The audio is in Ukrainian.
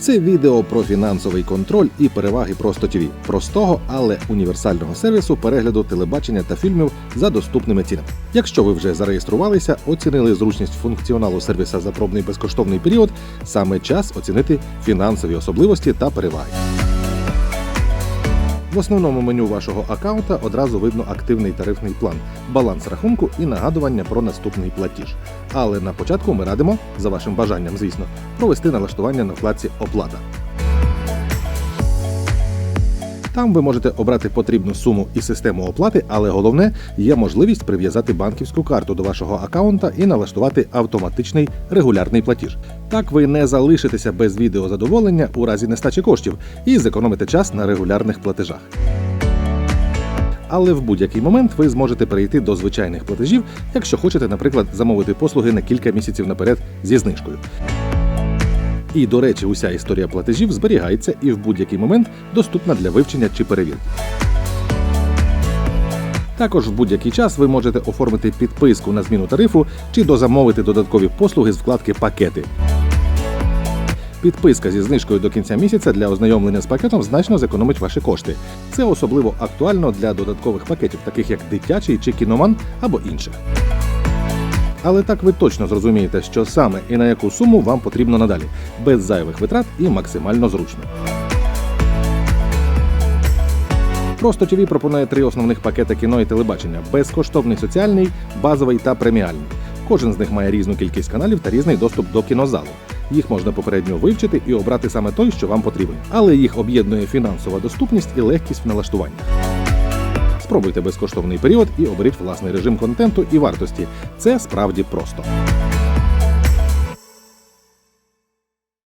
Це відео про фінансовий контроль і переваги Просто ТВ. простого, але універсального сервісу перегляду телебачення та фільмів за доступними цінами. Якщо ви вже зареєструвалися, оцінили зручність функціоналу сервіса за пробний безкоштовний період, саме час оцінити фінансові особливості та переваги. В основному меню вашого аккаунта одразу видно активний тарифний план, баланс рахунку і нагадування про наступний платіж. Але на початку ми радимо, за вашим бажанням, звісно, провести налаштування на вкладці Оплата. Там ви можете обрати потрібну суму і систему оплати, але головне є можливість прив'язати банківську карту до вашого аккаунта і налаштувати автоматичний регулярний платіж. Так ви не залишитеся без відеозадоволення у разі нестачі коштів і зекономите час на регулярних платежах. Але в будь-який момент ви зможете перейти до звичайних платежів, якщо хочете, наприклад, замовити послуги на кілька місяців наперед зі знижкою. І, до речі, уся історія платежів зберігається і в будь-який момент доступна для вивчення чи перевірки. Також в будь-який час ви можете оформити підписку на зміну тарифу чи дозамовити додаткові послуги з вкладки Пакети. Підписка зі знижкою до кінця місяця для ознайомлення з пакетом значно зекономить ваші кошти. Це особливо актуально для додаткових пакетів, таких як дитячий чи кіноман або інших. Але так ви точно зрозумієте, що саме і на яку суму вам потрібно надалі, без зайвих витрат і максимально зручно. Просто ТВ пропонує три основних пакети кіно і телебачення: безкоштовний соціальний, базовий та преміальний. Кожен з них має різну кількість каналів та різний доступ до кінозалу. Їх можна попередньо вивчити і обрати саме той, що вам потрібен, але їх об'єднує фінансова доступність і легкість в налаштуванні. Спробуйте безкоштовний період і оберіть власний режим контенту і вартості. Це справді просто.